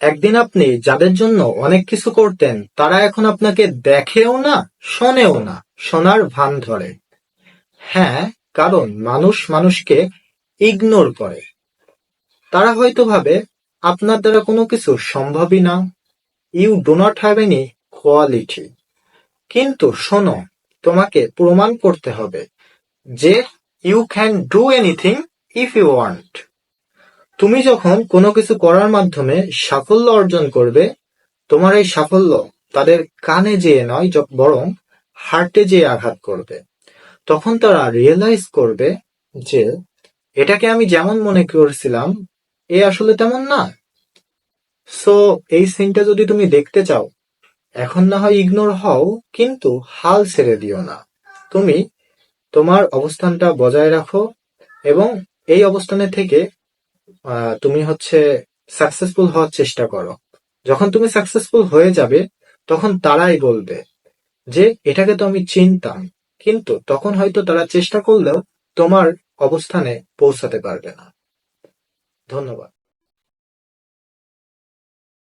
একদিন আপনি যাদের জন্য অনেক কিছু করতেন, তারা এখন আপনাকে দেখেও না, শোনেও না, শোনার ভান ধরে। হ্যাঁ কারণ মানুষ মানুষকে ইগনোর করে। তারা হয়তো ভাবে, আপনার দ্বারা কোনো কিছু সম্ভবই না। You do not have any quality কিন্তু শোনো, তোমাকে প্রমাণ করতে হবে যে you can do anything if you want তুমি যখন কোনো কিছু করার মাধ্যমে সাফল্য অর্জন করবে, তোমার এই সাফল্য তাদের কানে যেয়ে নয় বরং হার্টে যেয়ে আঘাত করবে। তখন তারা রিয়েলাইজ করবে যে এটাকে আমি যেমন মনে করেছিলাম, এ আসলে তেমন না। সো এই সিনটা যদি তুমি দেখতে চাও, এখন না হয় ইগনোর হও, কিন্তু হাল ছেড়ে দিও না। তুমি তোমার অবস্থানটা বজায় রাখো এবং এই অবস্থানে থেকে তুমি হচ্ছে সাকসেসফুল হওয়ার চেষ্টা করো। যখন তুমি সাকসেসফুল হয়ে যাবে, তখন তারাই বলবে যে, এটাকে তো আমি চিনতাম। কিন্তু তখন হয়তো তারা চেষ্টা করলেও তোমার অবস্থানে পৌঁছাতে পারবে না। ধন্যবাদ।